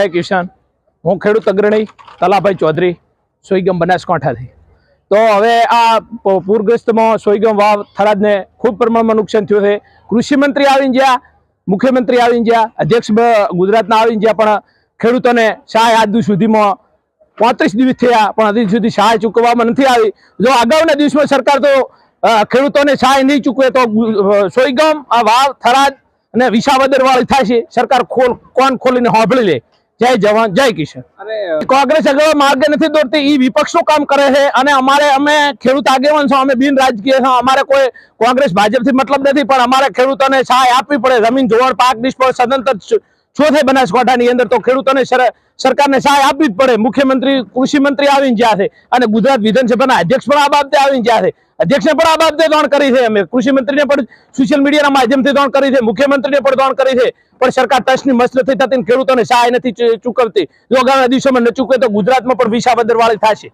જય કિશન હું ખેડૂત અગ્રણી તલાભાઈ ચૌધરી, સોઈગમ બનાસકાંઠાથી. તો હવે આ પૂરગ્રસ્તમાં સોઈગમ વાવ થરાદને ખૂબ પ્રમાણમાં નુકસાન થયું છે. કૃષિમંત્રી આવીને ગયા, મુખ્યમંત્રી આવીને ગયા, અધ્યક્ષ ગુજરાતના આવીને ગયા, પણ ખેડૂતોને સહાય આજ દિવસ સુધીમાં પાંત્રીસ દિવસ થયા, પણ હજી સુધી સહાય ચૂકવવામાં નથી આવી. જો અગાઉના દિવસમાં સરકાર તો ખેડૂતોને સહાય નહીં ચૂકવે તો સોઈગમ, આ વાવ, થરાદ અને વિસાવદર વાળી થાય છે. સરકાર ખોલ, કોણ ખોલીને હોંભળી લે? જય જવાન જય કિશન. કોંગ્રેસ આગળ માર્ગ નથી દોડતી ઈ વિપક્ષનું કામ કરે છે અને અમારે અમે ખેડૂત આગેવાન છો અમે બિન રાજકીય છો અમારે કોઈ કોંગ્રેસ ભાજપથી મતલબ નથી પણ અમારે ખેડૂતોને સહાય આપવી પડે જમીન જોવાણ પાક નિષ્ફળ સદંતર છે બનાસકાંઠાની અંદર તો ખેડૂતોને સરકારને સહાય આપવી જ પડે. મુખ્યમંત્રી કૃષિ મંત્રી આવીને જ્યાં છે અને ગુજરાત વિધાનસભાના અધ્યક્ષ પણ આ બાબતે આવીને જ્યાં છે. અધ્યક્ષને પણ આ બાબતે દોણ કરી છે. અમે કૃષિ મંત્રીને પણ સોશિયલ મીડિયાના માધ્યમથી દોણ કરી છે. મુખ્યમંત્રીને પણ દોણ કરી છે. પણ સરકાર ટચની મસ્ત નથી થતી ખેડૂતોને સહાય નથી ચૂકવતી. જો આગામી દિવસોમાં ન ચૂકવે તો ગુજરાતમાં પણ વિસાવદર થશે.